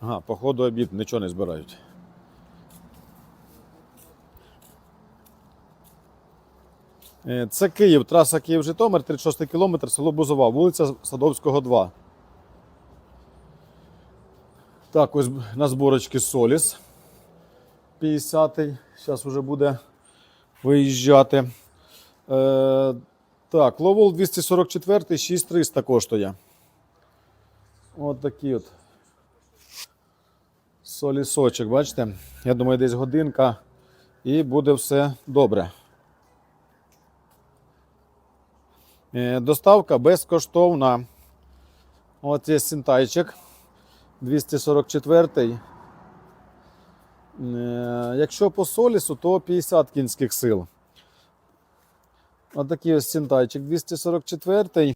Ага, по ходу обід нічого не збирають. Е, Це Київ, траса Київ-Житомир, 36 кілометр, село Бузова, вулиця Садовського, 2. Так, ось на зборочці Соліс. 50-й. Зараз вже буде виїжджати. Е, так, Ловол 244, 6300 коштує. От такий от солісочок, бачите? Я думаю, десь годинка і буде все добре. Е, Доставка безкоштовна. От є синтайчик 244. Е, Якщо по солісу, то 50 кінських сил. Отакий ось синтайчик 244.